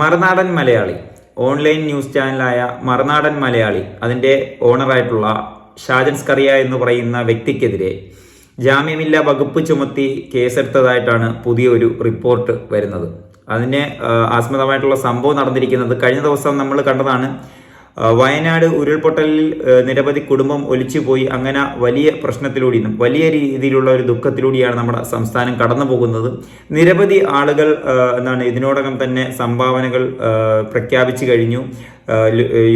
മറുനാടൻ Malayali. Online news ചാനലായ മറുനാടൻ മലയാളി അതിന്റെ ഓണറായിട്ടുള്ള ഷാജൻ സ്കറിയ എന്ന് പറയുന്ന വ്യക്തിക്കെതിരെ ജാമ്യമില്ലാ വകുപ്പ് ചുമത്തി കേസെടുത്തതായിട്ടാണ് പുതിയൊരു റിപ്പോർട്ട് വരുന്നത്. അതിന് ആസ്മദമായിട്ടുള്ള സംഭവം നടന്നിരിക്കുന്നത് കഴിഞ്ഞ ദിവസം നമ്മൾ കണ്ടതാണ്. വയനാട് ഉരുൾപൊട്ടലിൽ നിരവധി കുടുംബം ഒലിച്ചുപോയി. അങ്ങനെ വലിയ പ്രശ്നത്തിലൂടെയും വലിയ രീതിയിലുള്ള ഒരു ദുഃഖത്തിലൂടെയാണ് നമ്മുടെ സംസ്ഥാനം കടന്നു പോകുന്നത് നിരവധി ആളുകൾ എന്താണ് ഇതിനോടകം തന്നെ സംഭാവനകൾ പ്രഖ്യാപിച്ചു കഴിഞ്ഞു.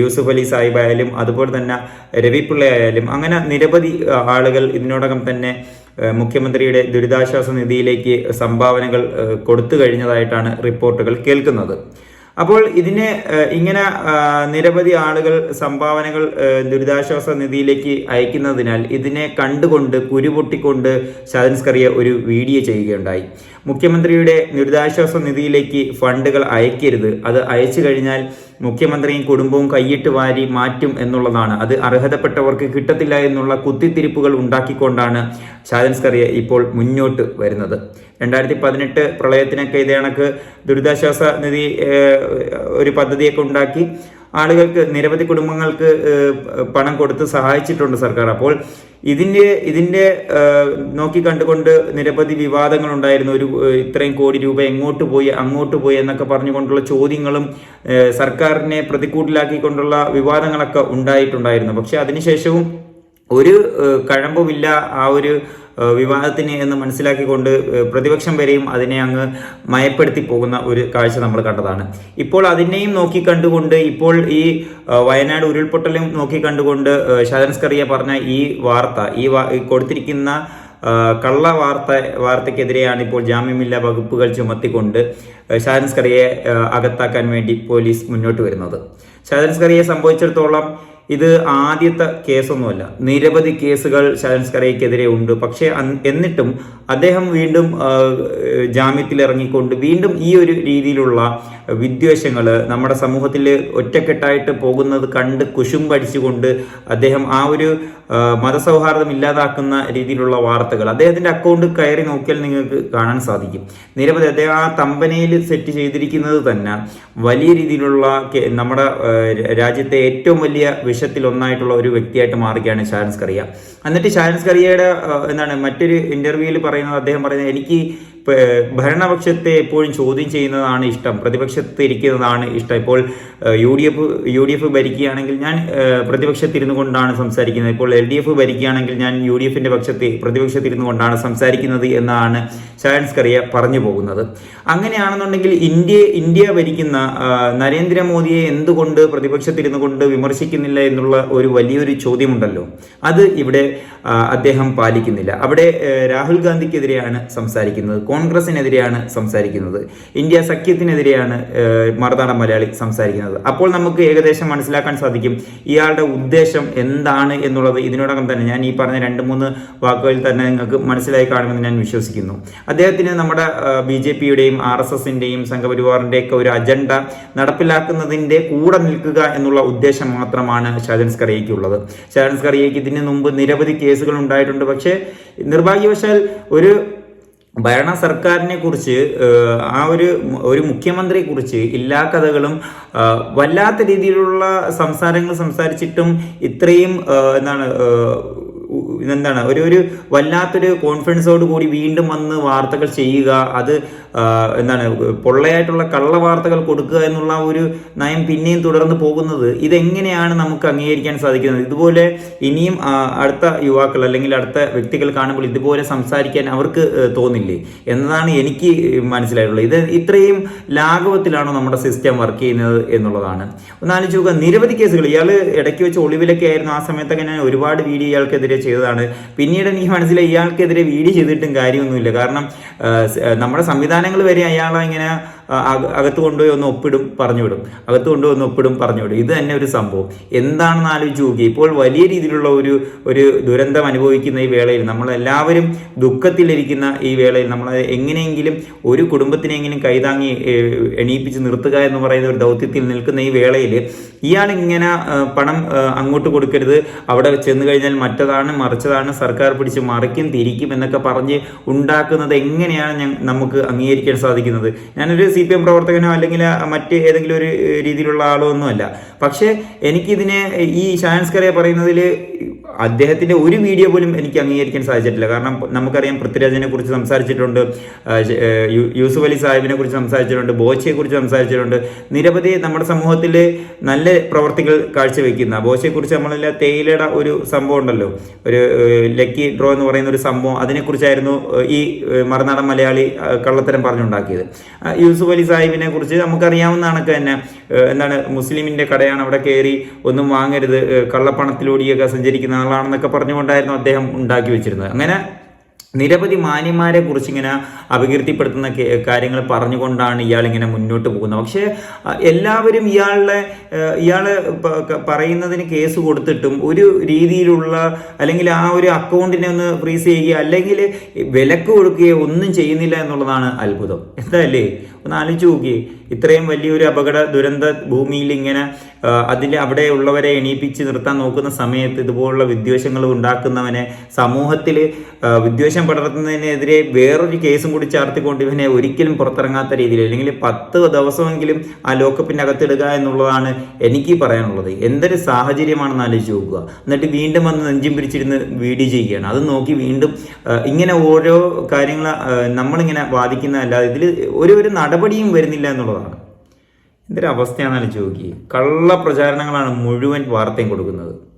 യൂസുഫ് അലി സാഹിബ് ആയാലും അതുപോലെ തന്നെ രവിപിള്ള ആയാലും അങ്ങനെ നിരവധി ആളുകൾ ഇതിനോടകം തന്നെ മുഖ്യമന്ത്രിയുടെ ദുരിതാശ്വാസ നിധിയിലേക്ക് സംഭാവനകൾ കൊടുത്തു കഴിഞ്ഞതായിട്ടാണ് റിപ്പോർട്ടുകൾ കേൾക്കുന്നത്. അപ്പോൾ ഇതിനെ ഇങ്ങനെ നിരവധി ആളുകൾ സംഭാവനകൾ ദുരിതാശ്വാസ നിധിയിലേക്ക് അയക്കുന്നതിനാൽ ഇതിനെ കണ്ടുകൊണ്ട് കുരുപൊട്ടിക്കൊണ്ട് ശതൻസ്കറിയ ഒരു വീഡിയോ ചെയ്യുകയുണ്ടായി. മുഖ്യമന്ത്രിയുടെ ദുരിതാശ്വാസ നിധിയിലേക്ക് ഫണ്ടുകൾ അയക്കരുത്. അത് അയച്ചു കഴിഞ്ഞാൽ മുഖ്യമന്ത്രിയും കുടുംബവും കൈയിട്ട് വാരി മാറ്റും എന്നുള്ളതാണ്. അത് അർഹതപ്പെട്ടവർക്ക് കിട്ടത്തില്ല എന്നുള്ള കുത്തിത്തിരിപ്പുകൾ ഉണ്ടാക്കിക്കൊണ്ടാണ് ചാലൻസ്കറിയ ഇപ്പോൾ മുന്നോട്ട് വരുന്നത്. രണ്ടായിരത്തി പതിനെട്ട് പ്രളയത്തിനൊക്കെ ഇതേ കണക്ക് ദുരിതാശ്വാസ നിധി ഒരു പദ്ധതിയൊക്കെ ഉണ്ടാക്കി ആളുകൾക്ക് നിരവധി കുടുംബങ്ങൾക്ക് പണം കൊടുത്ത് സഹായിച്ചിട്ടുണ്ട് സർക്കാർ. അപ്പോൾ ഇതിന്റെ ഇതിന്റെ നോക്കി കണ്ടുകൊണ്ട് നിരവധി വിവാദങ്ങൾ ഉണ്ടായിരുന്നു ഒരു ഇത്രയും കോടി രൂപ എങ്ങോട്ട് പോയി അങ്ങോട്ട് പോയി എന്നൊക്കെ പറഞ്ഞുകൊണ്ടുള്ള ചോദ്യങ്ങളും സർക്കാരിനെ പ്രതിക്കൂട്ടിലാക്കിക്കൊണ്ടുള്ള വിവാദങ്ങളൊക്കെ ഉണ്ടായിട്ടുണ്ടായിരുന്നു. പക്ഷെ അതിനുശേഷവും ഒരു കഴമ്പുമില്ല ആ ഒരു വിവാദത്തിന് എന്ന് മനസ്സിലാക്കിക്കൊണ്ട് പ്രതിപക്ഷം വരെയും അതിനെ അങ്ങ് മയപ്പെടുത്തി പോകുന്ന ഒരു കാഴ്ച നമ്മൾ കണ്ടതാണ്. ഇപ്പോൾ അതിനെയും നോക്കി കണ്ടുകൊണ്ട് ഇപ്പോൾ ഈ വയനാട് ഉരുൾപൊട്ടലും നോക്കി കണ്ടുകൊണ്ട് ഏഹ്, പറഞ്ഞ ഈ വാർത്ത ഈ കൊടുത്തിരിക്കുന്ന കള്ള വാർത്ത വാർത്തയ്ക്കെതിരെയാണ് ഇപ്പോൾ ജാമ്യമില്ല വകുപ്പുകൾ ചുമത്തിക്കൊണ്ട് ഷാജൻ സ്കറിയെ അകത്താക്കാൻ വേണ്ടി പോലീസ് മുന്നോട്ട് വരുന്നത്. ഷാജൻ സ്കറിയെ സംഭവിച്ചിടത്തോളം ഇത് ആദ്യത്തെ കേസൊന്നുമല്ല. നിരവധി കേസുകൾ ശരൺസ്കറയ്ക്കെതിരെ സ്കറിയക്കെതിരെ ഉണ്ട്. പക്ഷേ എന്നിട്ടും അദ്ദേഹം വീണ്ടും ജാമ്യത്തിൽ ഇറങ്ങിക്കൊണ്ട് വീണ്ടും ഈ ഒരു രീതിയിലുള്ള വിദ്വേഷങ്ങൾ നമ്മുടെ സമൂഹത്തിൽ ഒറ്റക്കെട്ടായിട്ട് പോകുന്നത് കണ്ട് കുശുമ്പടിച്ചുകൊണ്ട് അദ്ദേഹം ആ ഒരു മതസൗഹാർദ്ദം ഇല്ലാതാക്കുന്ന രീതിയിലുള്ള വാർത്തകൾ അദ്ദേഹത്തിന്റെ അക്കൗണ്ട് കയറി നോക്കിയാൽ നിങ്ങൾക്ക് കാണാൻ സാധിക്കും. നിരവധി അദ്ദേഹം ആ തമ്പനയിൽ സെറ്റ് ചെയ്തിരിക്കുന്നത് തന്നെ വലിയ രീതിയിലുള്ള നമ്മുടെ രാജ്യത്തെ ഏറ്റവും വലിയ വിഷത്തിൽ ഒന്നായിട്ടുള്ള ഒരു വ്യക്തിയായിട്ട് മാറുകയാണ് ഷാരൻസ് കറിയ. എന്നിട്ട് ഷാരൻസ് കറിയയുടെ എന്താണ് മറ്റൊരു ഇന്റർവ്യൂവിൽ പറയുന്നത് അദ്ദേഹം പറയുന്നത് എനിക്ക് ഭരണപക്ഷത്തെ എപ്പോഴും ചോദ്യം ചെയ്യുന്നതാണ് ഇഷ്ടം. പ്രതിപക്ഷത്ത് ഇരിക്കുന്നതാണ് ഇഷ്ടം. ഇപ്പോൾ U D F U D F ഭരിക്കുകയാണെങ്കിൽ ഞാൻ പ്രതിപക്ഷത്തിരുന്നു കൊണ്ടാണ് സംസാരിക്കുന്നത്. ഇപ്പോൾ എൽ ഡി എഫ് ഭരിക്കുകയാണെങ്കിൽ ഞാൻ യു ഡി എഫിന്റെ പക്ഷത്തെ പ്രതിപക്ഷത്തിരുന്നു കൊണ്ടാണ് സംസാരിക്കുന്നത് എന്നാണ് ഷാൻസ് കറിയ പറഞ്ഞു പോകുന്നത്. അങ്ങനെയാണെന്നുണ്ടെങ്കിൽ ഇന്ത്യ ഇന്ത്യ ഭരിക്കുന്ന നരേന്ദ്രമോദിയെ എന്തുകൊണ്ട് പ്രതിപക്ഷത്തിരുന്നു കൊണ്ട് വിമർശിക്കുന്നില്ല എന്നുള്ള ഒരു വലിയൊരു ചോദ്യമുണ്ടല്ലോ. അത് ഇവിടെ അദ്ദേഹം പാലിക്കുന്നില്ല. അവിടെ രാഹുൽ ഗാന്ധിക്കെതിരെയാണ് സംസാരിക്കുന്നത്. കോൺഗ്രസിനെതിരെയാണ് സംസാരിക്കുന്നത്. ഇന്ത്യ സഖ്യത്തിനെതിരെയാണ് മറുനാടൻ മലയാളി സംസാരിക്കുന്നത്. അപ്പോൾ നമുക്ക് ഏകദേശം മനസ്സിലാക്കാൻ സാധിക്കും ഇയാളുടെ ഉദ്ദേശം എന്താണ് എന്നുള്ളത്. ഇതിനോടകം തന്നെ ഞാൻ ഈ പറഞ്ഞ രണ്ട് മൂന്ന് വാക്കുകളിൽ തന്നെ നിങ്ങൾക്ക് മനസ്സിലായി കാണുമെന്ന് ഞാൻ വിശ്വസിക്കുന്നു. അദ്ദേഹത്തിന് നമ്മുടെ ബി ജെ പിയുടെയും ആർ എസ് എസിന്റെയും സംഘപരിവാറിന്റെ ഒക്കെ ഒരു അജണ്ട നടപ്പിലാക്കുന്നതിന്റെ കൂടെ നിൽക്കുക എന്നുള്ള ഉദ്ദേശം മാത്രമാണ് ഷാജൻസ് കറിയയ്ക്കുള്ളത് ഷാജൻസ് കറിയയ്ക്ക് ഇതിന് മുമ്പ് നിരവധി കേസുകൾ ഉണ്ടായിട്ടുണ്ട്. പക്ഷേ നിർഭാഗ്യവശാൽ ഒരു ഭരണ സർക്കാരിനെ കുറിച്ച് ആ ഒരു ഒരു മുഖ്യമന്ത്രിയെ കുറിച്ച് എല്ലാ കഥകളും വല്ലാത്ത രീതിയിലുള്ള സംസാരങ്ങൾ സംസാരിച്ചിട്ടും ഇത്രയും ആഹ്, ഇതെന്താണ്? ഒരു ഒരു വല്ലാത്തൊരു കോൺഫിഡൻസോട് കൂടി വീണ്ടും വന്ന് വാർത്തകൾ ചെയ്യുക അത് എന്താണ് പൊള്ളയായിട്ടുള്ള കള്ള വാർത്തകൾ കൊടുക്കുക എന്നുള്ള ഒരു നയം പിന്നെയും തുടർന്ന് പോകുന്നത് ഇതെങ്ങനെയാണ് നമുക്ക് അംഗീകരിക്കാൻ സാധിക്കുന്നത്? ഇതുപോലെ ഇനിയും അടുത്ത യുവാക്കൾ അല്ലെങ്കിൽ അടുത്ത വ്യക്തികൾ കാണുമ്പോൾ ഇതുപോലെ സംസാരിക്കാൻ അവർക്ക് തോന്നില്ലേ? എന്നതാണ് എനിക്ക് മനസ്സിലായിട്ടുള്ളത്. ഇത് ഇത്രയും ലാഘവത്തിലാണോ നമ്മുടെ സിസ്റ്റം വർക്ക് ചെയ്യുന്നത് എന്നുള്ളതാണ്. ഒന്ന് ആലോചിക്കുക നിരവധി കേസുകൾ ഇയാൾ ഇടയ്ക്ക് വെച്ച് ഒളിവിലൊക്കെ ആയിരുന്നു. ആ സമയത്തൊക്കെ ഞാൻ ഒരുപാട് വീഡിയോ ഇയാൾക്കെതിരെ ചെയ്തതാണ്. പിന്നീട് എനിക്ക് മനസ്സിലായി ഇയാൾക്കെതിരെ വീഡിയോ ചെയ്തിട്ടും കാര്യമൊന്നുമില്ല. കാരണം നമ്മുടെ സംവിധാനങ്ങൾ വരെ അയാളെ ഇങ്ങനെ അകത്ത് കൊണ്ടുപോയി ഒന്ന് ഒപ്പിടും പറഞ്ഞുവിടും. അകത്ത് കൊണ്ടുപോയി ഒന്ന് ഒപ്പിടും പറഞ്ഞുവിടും. ഇത് തന്നെ ഒരു സംഭവം. എന്താണെന്ന് ആലോചിച്ച് നോക്കി ഇപ്പോൾ വലിയ രീതിയിലുള്ള ഒരു ഒരു ദുരന്തം അനുഭവിക്കുന്ന ഈ വേളയിൽ നമ്മളെല്ലാവരും ദുഃഖത്തിലിരിക്കുന്ന ഈ വേളയിൽ നമ്മൾ എങ്ങനെയെങ്കിലും ഒരു കുടുംബത്തിനെങ്കിലും കൈതാങ്ങി എണീപ്പിച്ച് നിർത്തുക എന്ന് പറയുന്ന ഒരു ദൗത്യത്തിൽ നിൽക്കുന്ന ഈ വേളയിൽ ഇയാൾ ഇങ്ങനെ പണം അങ്ങോട്ട് കൊടുക്കരുത്. അവിടെ ചെന്ന് കഴിഞ്ഞാൽ മറ്റതാണ് മറിച്ചതാണ് സർക്കാർ പിടിച്ച് മറിക്കും തിരിക്കും എന്നൊക്കെ പറഞ്ഞ് ഉണ്ടാക്കുന്നത് എങ്ങനെയാണ് നമുക്ക് അംഗീകരിക്കാൻ സാധിക്കുന്നത്? ഞാനൊരു സി പി എം പ്രവർത്തകനോ അല്ലെങ്കിൽ മറ്റ് ഏതെങ്കിലും ഒരു രീതിയിലുള്ള ആളോ ഒന്നുമല്ല. പക്ഷേ എനിക്കിതിനെ ഈ ഷാൻസ്കറിയ പറയുന്നതിൽ അദ്ദേഹത്തിന്റെ ഒരു വീഡിയോ പോലും എനിക്ക് അംഗീകരിക്കാൻ സാധിച്ചിട്ടില്ല. കാരണം നമുക്കറിയാം പൃഥ്വിരാജിനെ കുറിച്ച് സംസാരിച്ചിട്ടുണ്ട് യൂസുഫ് അലി സാഹിബിനെ കുറിച്ച് സംസാരിച്ചിട്ടുണ്ട് ബോച്ചയെ കുറിച്ച് സംസാരിച്ചിട്ടുണ്ട്. നിരവധി നമ്മുടെ സമൂഹത്തിൽ നല്ല പ്രവർത്തികൾ കാഴ്ചവെക്കുന്ന ബോച്ചയെ കുറിച്ച് നമ്മളെല്ലാം തേയിലയുടെ ഒരു സംഭവം ഉണ്ടല്ലോ. ഒരു ലക്കി ഡ്രോ എന്ന് പറയുന്ന ഒരു സംഭവം അതിനെക്കുറിച്ചായിരുന്നു ഈ മറുനാടൻ മലയാളി കള്ളത്തരം പറഞ്ഞുണ്ടാക്കിയത്. യൂസുഫ് അലി സാഹിബിനെ കുറിച്ച് നമുക്കറിയാവുന്ന കണക്ക് തന്നെ എന്താണ് മുസ്ലിമിന്റെ കടയാണ് അവിടെ കയറി ഒന്നും വാങ്ങരുത് കള്ളപ്പണത്തിലൂടെയൊക്കെ സഞ്ചരിക്കുന്ന ആളാണെന്നൊക്കെ പറഞ്ഞുകൊണ്ടായിരുന്നു അദ്ദേഹം ഉണ്ടാക്കി വെച്ചിരുന്നത്. അങ്ങനെ നിരവധി മാന്യന്മാരെ കുറിച്ച് ഇങ്ങനെ അപകീർത്തിപ്പെടുത്തുന്ന കാര്യങ്ങൾ പറഞ്ഞുകൊണ്ടാണ് ഇയാൾ ഇങ്ങനെ മുന്നോട്ട് പോകുന്നത്. പക്ഷേ എല്ലാവരും ഇയാളുടെ ഇയാൾ പറയുന്നതിന് കേസ് കൊടുത്തിട്ടും ഒരു രീതിയിലുള്ള അല്ലെങ്കിൽ ആ ഒരു അക്കൗണ്ടിനെ ഒന്ന് ഫ്രീസ് ചെയ്യുകയോ അല്ലെങ്കിൽ വിലക്ക് കൊടുക്കുകയോ ഒന്നും ചെയ്യുന്നില്ല എന്നുള്ളതാണ് അത്ഭുതം. എന്താല്ലേ ഒന്ന് ആലോചിച്ച് നോക്കിയേ ഇത്രയും വലിയൊരു അപകട ദുരന്ത ഭൂമിയിൽ ഇങ്ങനെ അതിൽ അവിടെ ഉള്ളവരെ എണീപ്പിച്ച് നിർത്താൻ നോക്കുന്ന സമയത്ത് ഇതുപോലുള്ള വിദ്വേഷങ്ങൾ ഉണ്ടാക്കുന്നവനെ സമൂഹത്തിൽ വിദ്വേഷം പടർത്തുന്നതിനെതിരെ വേറൊരു കേസും കൂടി ചാർത്തിക്കൊണ്ട് ഇവനെ ഒരിക്കലും പുറത്തിറങ്ങാത്ത രീതിയിൽ അല്ലെങ്കിൽ പത്ത് ദിവസമെങ്കിലും ആ ലോക്കപ്പിന്റെ അകത്തിടുക എന്നുള്ളതാണ് എനിക്ക് പറയാനുള്ളത്. എന്തൊരു സാഹചര്യമാണെന്ന് ആലോചിച്ച് നോക്കുക. എന്നിട്ട് വീണ്ടും വന്ന് നെഞ്ചും പിരിച്ചിരുന്ന് വീഡിയോ ചെയ്യുകയാണ്. അത് നോക്കി വീണ്ടും ഇങ്ങനെ ഓരോ കാര്യങ്ങൾ നമ്മളിങ്ങനെ വാദിക്കുന്നതല്ലാതെ ഇതിൽ ഒരു ഒരു നടപടിയും വരുന്നില്ല എന്നുള്ളതാണ്. എന്തൊരു അവസ്ഥയാണെന്നാലും ചോദിക്കുക കള്ള പ്രചാരണങ്ങളാണ് മുഴുവൻ വാർത്തയും കൊടുക്കുന്നത്.